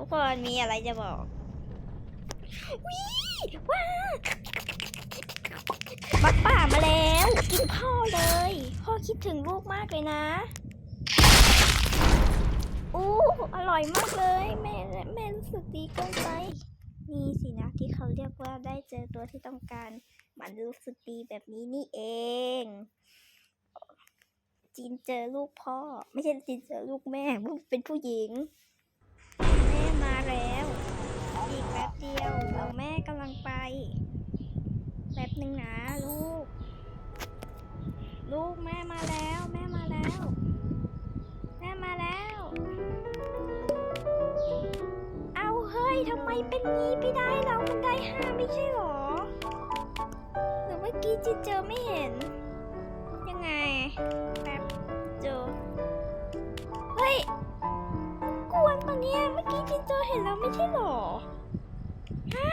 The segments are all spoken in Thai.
ทุกคนมีอะไรจะบอกวิว้าบักป่ามาแล้ว กินพ่อเลย พ่อคิดถึงลูกมากเลยนะอู้อร่อยมากเลยแม่แม่รู้สึกดีเกินไปนี่สินะที่เขาเรียกว่าได้เจอตัวที่ต้องการ มันรู้สึกดีแบบนี้นี่เองจีนเจอลูกพ่อ ไม่ใช่จีนเจอลูกแม่มึงเป็นผู้หญิง มาแล้ว อีกแป๊บเดียวเดี๋ยวแม่กำลังไป แป๊บหนึ่งนะลูก ลูกแม่มาแล้ว แม่มาแล้ว แม่มาแล้ว เอาเฮ้ยทำไมเป็นงี้ไม่ได้เรามันได้ห้าไม่ใช่หรอหรือเมื่อกี้จีนเจอไม่เห็น ยังไง แป๊บ แล้วไม่ใช่หรอฮะ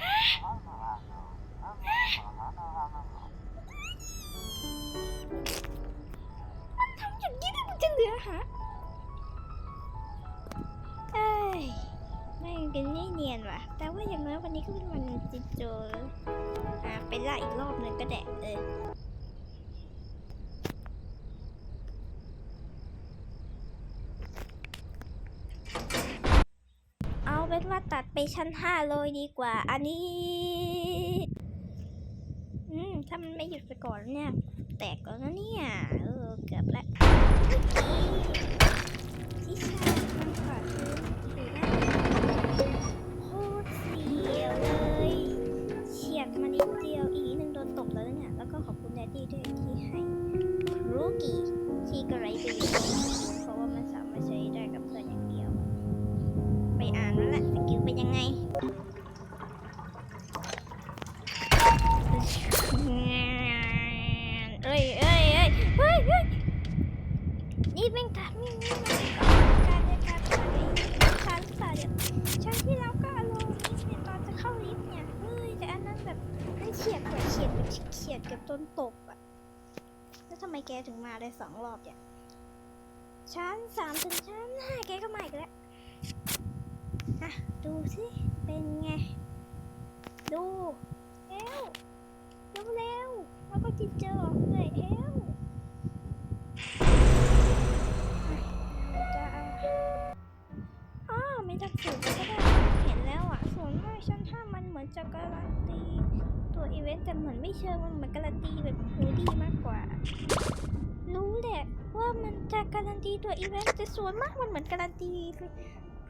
ฮะฮะมันทำอย่างนี้ได้มันจะเหลือฮะเอ้ยไม่งเป็นไม่เนียนว่ะ แต่ว่าอย่างน้อยวันนี้ก็เป็นวันจินโจอะไปล่าอีกรอบหนึ่งก็แดะเออ เอาเป็น ว่าตัดไปชั้นห้าเลยดีกว่า อันนี้ อืม ถ้ามันไม่หยุดไปก่อนเนี่ย แตกแล้วนะเนี่ย เออ เกือบละที่ชามันขอซื้อถือหน้าโคตรเสียวเลยเฉียดมานิดเดียวอีกนิดนึงโดนตบแล้วเนี่ย แล้วก็ขอบคุณแดดดี้ด้วยที่ให้รูกี้ที่กระไรไกับต้นตบอะแล้วทำไมแกถึงมาได้สองรอบเนี่ยชั้นสามถึงชั้นห้าแกก็มาอีกแล้วอะดูสิเป็นไง ดูเร็วเร็วเร็วแล้วก็จิเจอเลยเอวจะอ้าวไม่ต้องสืบก็ได้เห็นแล้วอะส่วนมากชั้นห้ามันเหมือนจะการันตี ตัวอีเวนต์แต่เหมือนไม่เชิงมันเหมือนการันตีแบบฮูดี้มากกว่า รู้แหละว่ามันจะการันตีตัวอีเวนต์แต่ส่วนมากมันเหมือนการันตี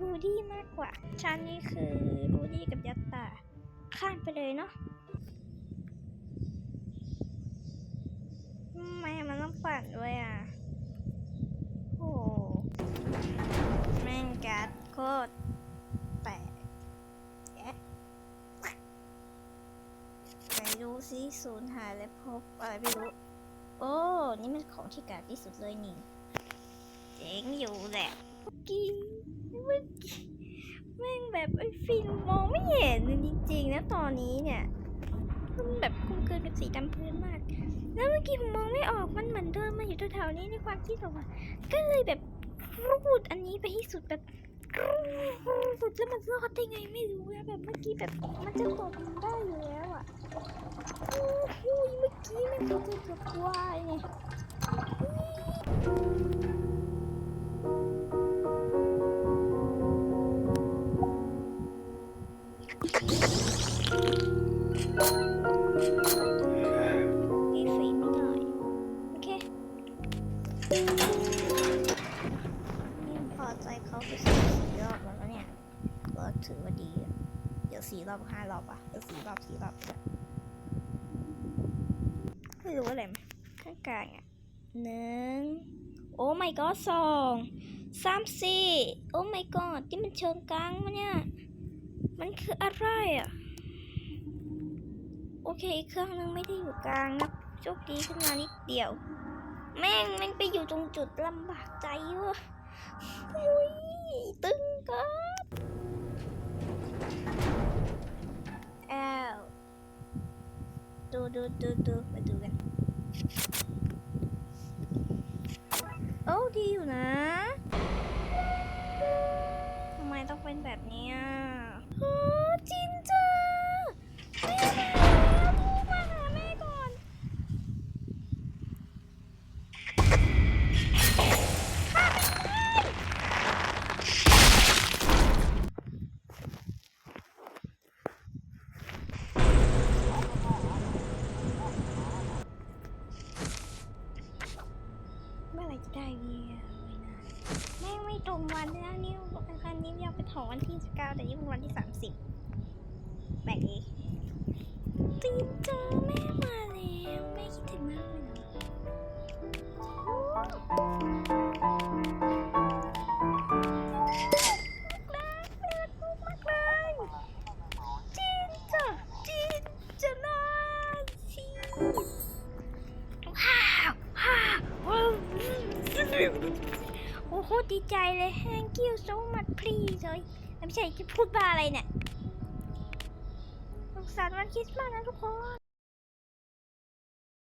รูดี้มากกว่าชั้นนี้คือรูดี้กับยัตตาข้ามไปเลยเนาะทำไมมันต้องปั่นด้วยอะ โอ้โหแม่งกัดโคตร ซิสูญหายและพบอะไรไม่รู้ โอ้ นี่มันของที่กาดที่สุดเลยนี่เจ๋งอยู่แหละเมื่อกี้เมื่อกี้แม่งแบบไอ้ฟินมองไม่เห็นจริงๆนะตอนนี้เนี่ยมันแบบคลุมเครือกับสีดำพื้นมาก แล้วเมื่อกี้ผมมองไม่ออกมันเหมือนเดินมาอยู่แถวๆนี้ในความคิดผมก็เลยแบบรูดอันนี้ไปให้สุดแบบรูดแล้วมันรอดได้ไงไม่รู้อะแบบเมื่อกี้แบบมันจะตกได้อยู่แล้วอะโอ้โห อกี้มันจะเกือบวายไงอีฟีไม่หน่อยโอเคนี่พอใจเขาไปสี่สี่รอบแล้วนเนี่ยก็ถือว่าดีอะเดี๋ยวสี่รอบห้ารอบอะเดี๋ยวสี่รอบสี่รอบ จะไม่รู้อะไรไหมข้างกลางอะหนึ่งโอ้ my god สองสามสี่โอ้ my god ที่มันเชิงกลางมะเนี่ย มันคืออะไรอะ โอเคอีกเครื่องนึงไม่ได้อยู่กลางนะโชคดีขึ้นมานิดเดียว แม่งแม่งไปอยู่ตรงจุดลำบากใจวะอุ้ยตึงก็อ้ ดูดูดูไปดูกันโอ้ดีอยู่นะทำไมต้องเป็นแบบนี้อะ งไม่ตรงวันแล้วนี่วันอังคารนี้ยาวไป็นของวันที่19แต่นี่เป็นวันที่ 30 อ้โหดีใจเลย thank you so much please เลยไม่ใช่จะพูดบ้าอะไรเนี่ยสงสารวันคริสต์มาสนะทุกคน